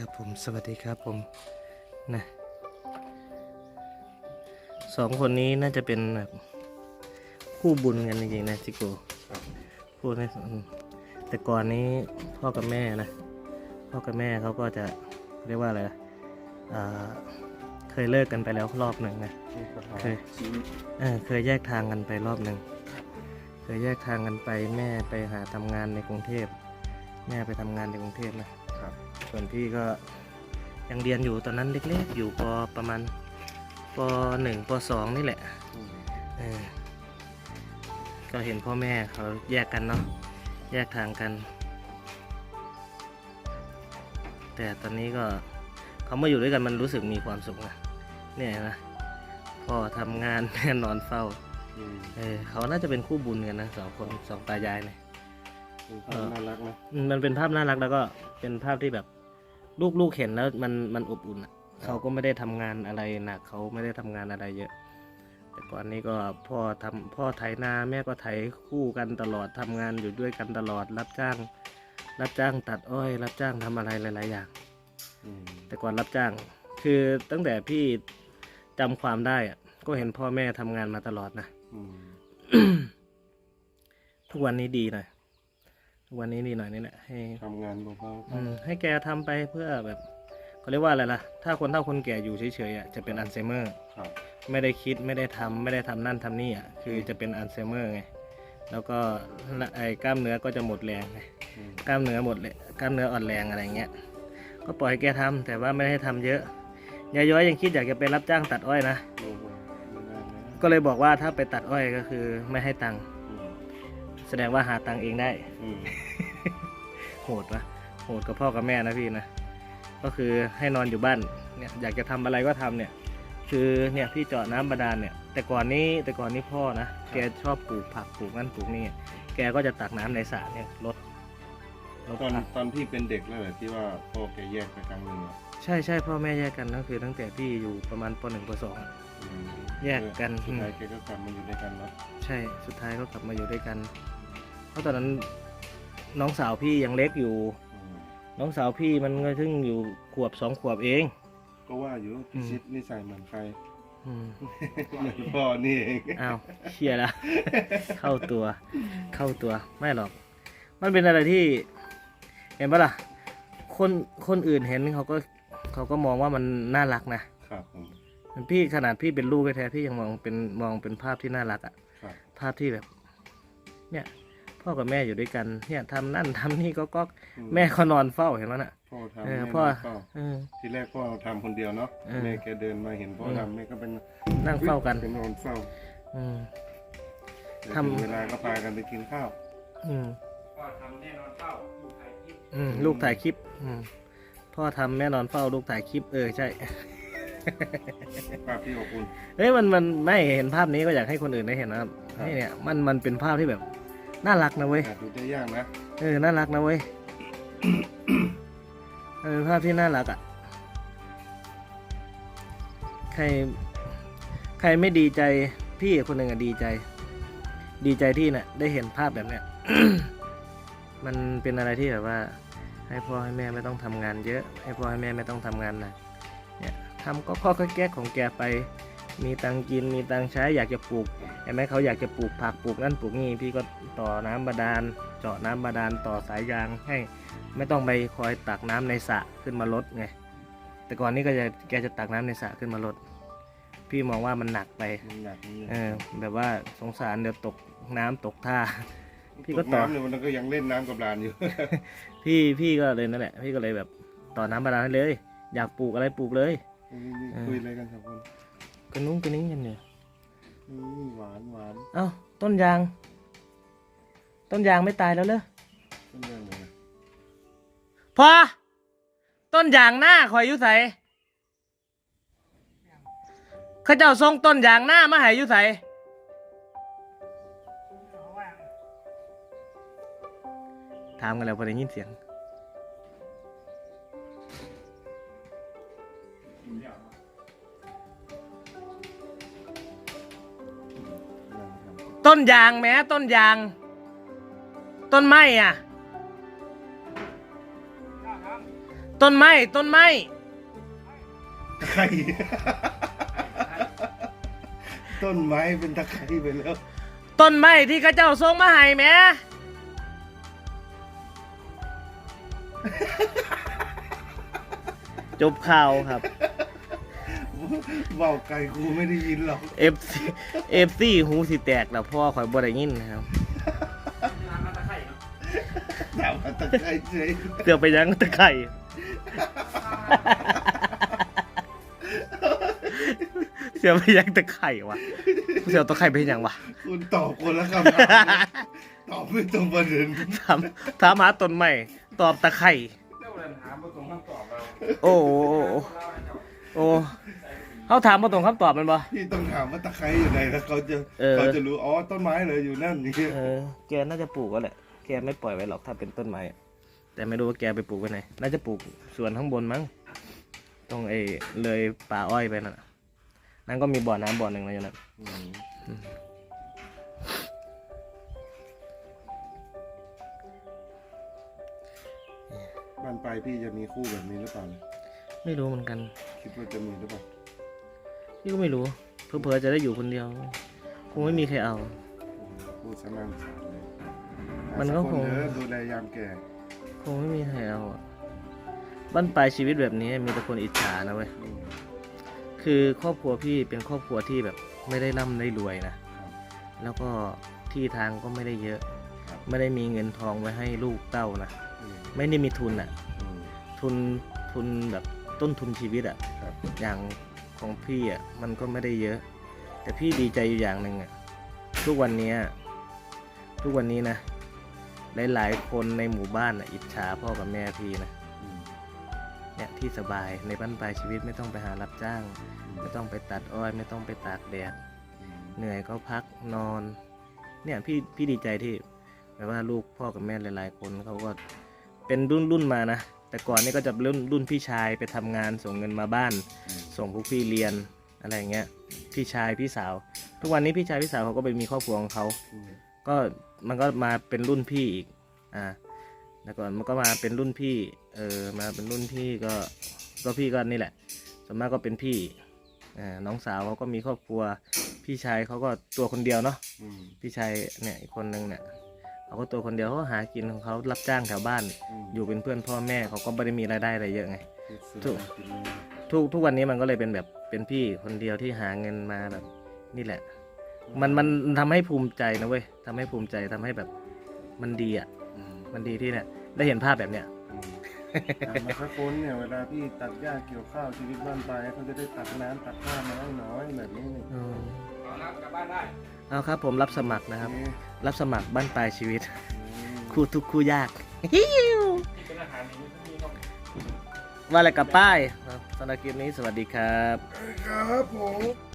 ครับผมสวัสดีครับผมนะสองคนนี้น่าจะเป็นแบบคู่บุญกันจริงๆนะจิโกพูดใหแต่ก่อนนี้พ่อกับแม่นะพ่อกับแม่เขาก็จะเรียกว่าอะไรเคยเลิกกันไปแล้วรอบหนึ่งนะเคยเเคยแยกทางกันไปรอบหนึ่งเคยแยกทางกันไปแม่ไปหาทำงานในกรุงเทพแม่ไปทำงานในกรุงเทพนะ ครับ ส่วนพี่ก็ยังเรียนอยู่ตอนนั้นเล็กๆ อยู่ปประมาณปหนึ่งปสองนี่แหละอืมเออก็เห็นพ่อแม่เขาแยกกันเนาะแยกทางกัน แต่ตอนนี้ก็เขามาอยู่ด้วยกันมันรู้สึกมีความสุขนะเนี่ยนะพ่อทำงานแม่นอนเฝ้าอืมเออเขาน่าจะเป็นคู่บุญกันนะสองคนสองตายายเนี่ย เป็นความน่ารักนะอืมมันเป็นภาพน่ารักแล้วก็เป็นภาพที่แบบลูกๆเห็นแล้วมันมันอบอุ่นอะเขาก็ไม่ได้ทำงานอะไรหนักเขาไม่ได้ทำงานอะไรเยอะ แต่ก่อนนี้ก็พ่อทำพ่อไถนาแม่ก็ไถคู่กันตลอดทำงานอยู่ด้วยกันตลอด รับจ้าง รับจ้างตัดอ้อย รับจ้างทำอะไรหลาย ๆ อย่าง อืมแต่ก่อนรับจ้าง คือตั้งแต่พี่จำความได้อะก็เห็นพ่อแม่ทำงานมาตลอดนะ อืมทุกวันนี้ดีหน่อยทุก วันนี้ดีหน่อยนี่แหละให้ทำงานเบาอืมให้แกทำไปเพื่อแบบเขาเรียกว่าอะไรล่ะ ถ้าคนเฒ่าคนแก่อยู่เฉยๆอะจะเป็นอัลไซเมอร์ๆครับไม่ได้คิดไม่ได้ทำไม่ได้ทำนั่นทำนี่อะคือจะเป็นอัลไซเมอร์ไงแล้วก็ไอ้กล้ามเนื้อก็จะหมดแรงไงอืมกล้ามเนื้อหมดเลยกล้ามเนื้ออ่อนแรงอะไรเงี้ยก็ปล่อยให้แกทำแต่ว่าไม่ให้ทำเยอะยายย้อยยังคิดอยากจะไปรับจ้างตัดอ้อยนะโอ้โหไม่ได้นะก็เลยบอกว่าถ้าไปตัดอ้อยก็คือไม่ให้ตังค์อืมแสดงว่าหาตังค์เองได้ อืม โหดปะโหดกับพ่อกับแม่นะพี่นะก็คือให้นอนอยู่บ้านเนี่ยอยากจะทำอะไรก็ทำเนี่ย คือเนี่ยพี่เจาะน้ำบาดาลเนี่ย แต่ก่อนนี้แต่ก่อนนี้พ่อนะแกชอบปลูกผักปลูกนั่นปลูกนี่แกก็จะตักน้ำในสระเนี่ยลดลดตอนผักตอนพี่เป็นเด็กแล้วเหรอที่ว่าพ่อแกแยกไปครั้งหนึ่งอะใช่ใช่พ่อแม่แยกกันก็คือตั้งแต่พี่อยู่ประมาณปหนึ่งปสองอืมแยกกันสุดท้ายแกก็กลับมาอยู่ด้วยกันเนาะใช่สุดท้ายก็กลับมาอยู่ด้วยกัน เพราะตอนนั้น น้องสาวพี่ยังเล็กอยู่ อืมน้องสาวพี่มันก็เพิ่งอยู่ขวบสองขวบเอง ก็ว่าอยู่พี่ชิดนิสัยเหมือนใครอืมเหมือนพ่อนี่เองอ้าวเชียร์ละ เข้าตัว เข้าตัวไม่หรอก มันเป็นอะไรที่ เห็นปะล่ะ คนคนอื่นเห็นเขาก็เขาก็มองว่ามันน่ารักนะครับผมพี่ขนาดพี่เป็นลูกแท้ๆพี่ยังมองเป็นมองเป็นภาพที่น่ารักอะ ครับภาพที่แบบ เนี่ย พ่อกับแม่อยู่ด้วยกัน เนี่ยทำนั่นทำนี่ก็ก็แม่เขานอนเฝ้าเห็นไหมน่ะ พ่อทำเออแม่พ่อนั่งเฝ้าเออ ทีแรกพ่อทำคนเดียวเนาะเออ แม่แกเดินมาเห็นพ่ออืมทำแม่ก็เป็นนั่งเฝ้ากันเป็นนอนเฝ้าอืม แต่ทำ ถึงเวลาก็พากันไปกินข้าวอืมพ่อทำแน่นอนเฝ้าลูกถ่ายคลิปอืมลูกถ่ายคลิปอืมพ่อทำแม่นอนเฝ้าลูกถ่ายคลิปเออใช่ ภาพที่อบอุ่น เฮ้ยมันมันไม่เห็นภาพนี้ก็อยากให้คนอื่นได้เห็นนะครับครับ นี่เนี่ยมันมันเป็นภาพที่แบบ น่ารักนะเว้ย หาดูได้ยากนะเออ น่ารักนะเว้ยมันเป็นภาพที่น่ารักอะ ใคร ใครไม่ดีใจ พี่คนหนึ่งอะดีใจ ดีใจที่เนี่ยได้เห็นภาพแบบเนี้ย มันเป็นอะไรที่แบบว่า ให้พ่อให้แม่ไม่ต้องทำงานเยอะ ให้พ่อให้แม่ไม่ต้องทำงานหนักเนี่ยทำก็ข้อก็แก้ของแกไป มีตังค์กินมีตังค์ใช้อยากจะปลูกเห็นไหมเขาอยากจะปลูกผักปลูกนั่นปลูกนี่พี่ก็ต่อน้ำบาดาลเจาะน้ำบาดาลต่อสายยางให้ไม่ต้องไปคอยตักน้ำในสระขึ้นมาลดไงแต่ก่อนนี้ก็จะแกจะตักน้ำในสระขึ้นมาลด พี่มองว่ามันหนักไปมันหนักนี่เออแบบว่าสงสารเดี๋ยวตกน้ำตกท่าพี่ก็ตต่อน้ำเนี่ยมันก็ยังเล่นน้ำกับหลานอยู่ พี่พี่ก็เลยนั่นแหละ พี่ก็เลยแบบต่อน้ำบาดาลให้เลย อยากปลูกอะไรปลูกเลยนี่เออคุยอะไรกันสองคนก ระนุ้งกระนิ้งกันเนี่ยนี่หวานหวานเอ้าต้นยาง ต้นยางไม่ตายแล้วเหรอเป็นเรื่องเลยนะพอ ต้นยางหน้าคอยอยุใสเขาเจ้าทรงต้นยางหน้ามาใหายยุใสถามกันแล้วพอได้ยินเสียงนั่ง นยางแม้ต้นยาง ต้นไม้อะ ต้นไม้ต้นไม้ตะไคร้ต้นไม้เป็นตะไคร้ไปแล้ว ต้นไม้ที่ข้าเจ้าทรงมาให้แหม่จบข่าวครับ เบาไกลกูไม่ได้ยินหรอก FC FC หูสิแตกแล้วพ่อข่อยบ่ได้ยินนะครับถามว่าตะไคร้เฉยเสือไปยังตะไคร่เสือไปยังตะไคร่วะเสือตะไคร่ไปยังวะคุณตอบคนละคำถามตอบไม่ตรงประเด็นถามถามหาต้นใหม่ตอบตะไคร่เจ้าเดินถามมาตรงคำตอบเราโอ้โหโอ้โห เขาถามมาตรงคำตอบมันบ่ พี่ต้องถามว่าตะไคร้อยู่ไหนแล้วเขาจะเออ เขาจะรู้อ๋อต้นไม้เลยอยู่นั่นนี่เออ แกน่าจะปลูกก็แหละ แกไม่ปล่อยไว้หรอกถ้าเป็นต้นไม้อะแต่ไม่รู้ว่าแกไปปลูกไว้ไหน น่าจะปลูกสวนข้างบนมั้ง ตรงไอ้เลยป่าอ้อยไปนั่นน่ะนั่นก็มีบ่อน้ำบ่อหนึ่งนะอยู่นั่นอืมบ้านปลายพี่จะมีคู่แบบนี้หรือเปล่าเนี่ยไม่รู้เหมือนกัน คิดว่าจะมีหรือเปล่า พี่ก็ไม่รู้ เพื่อๆจะได้อยู่คนเดียว คงไม่มีใครเอาโอ้โหพูดซะน่าสงสารเลยมันก็หาสัคงนเด้อดูแลยามแก่คงไม่มีใครเอาอะบ้านปลายชีวิตแบบนี้มีแต่คนอิจฉานะเว้ย อืมคือครอบครัวพี่เป็นครอบครัวที่แบบไม่ได้ร่ำได้รวยนะครับแล้วก็ที่ทางก็ไม่ได้เยอะครับไม่ได้มีเงินทองไว้ให้ลูกเต้านะ อืมไม่ได้มีทุนอะ อืมทุนทุนแบบต้นทุนชีวิตอะ ครับอย่าง ของพี่อะมันก็ไม่ได้เยอะ แต่พี่ดีใจอยู่อย่างหนึ่งอะทุกวันเนี้ยทุกวันนี้นะหลายๆคนในหมู่บ้านอะอิจฉาพ่อกับแม่พี่นะอืมเนี่ยที่สบายในบ้านปลายชีวิตไม่ต้องไปหารับจ้าง ไม่ต้องไปตัดอ้อย ไม่ต้องไปตากแดดอืมเหนื่อยก็พักนอน เนี่ยพี่พี่ดีใจที่แบบว่าลูกพ่อกับแม่หลาย ๆ คนเขาก็เป็นรุ่นรุ่นมานะแต่ก่อนนี่ก็จะรุ่นรุ่นพี่ชายไปทำงานส่งเงินมาบ้านอืม ส่งพวกพี่เรียนอะไรอย่างเงี้ยพี่ชายพี่สาว ทุกวันนี้พี่ชายพี่สาวเขาก็ไปมีครอบครัวของเขาอืมก็มันก็มาเป็นรุ่นพี่อีกอ่าแล้วก่อนมันก็มาเป็นรุ่นพี่เออมาเป็นรุ่นพี่ก็ก็พี่ก็นี่แหละส่วนมากก็เป็นพี่อ่าน้องสาวเขาก็มีครอบครัว พี่ชายเขาก็ตัวคนเดียวเนาะอืม พี่ชายเนี่ยอีกคนนึงเนี่ยเขาก็ตัวคนเดียวเขาก็หากินของเขารับจ้างแถวบ้าน อืม อยู่เป็นเพื่อนพ่อแม่เขาก็ไม่ได้มีรายได้อะไรเยอะไงสุดๆจริง ทุกทุกวันนี้มันก็เลยเป็นแบบเป็นพี่คนเดียวที่หาเงินมาแบบ นี่แหละ มันมันทำให้ภูมิใจนะเว้ยทำให้ภูมิใจทำให้แบบมันดีอะ อืมมันดีที่เนี่ย ได้เห็นภาพแบบเนี้ยอืมอะมาสักคนเนี่ยเวลาพี่ตัดหญ้าเกี่ยวข้าวชีวิตบ้านปลายเขาจะได้ตักน้ำตักข้าวมาให้น้อยแบบนี้นี่อืมเอาละกลับบ้านได้เอาครับผมรับสมัครนะครับ นี่รับสมัครบ้านปลายชีวิต อืม คู่ทุกข์คู่ยากที่เป็นอาหารนี้ที่ต้องว่าอะไรกับป้ายครับ สำหรับคลิปนี้สวัสดีครับ ครับผม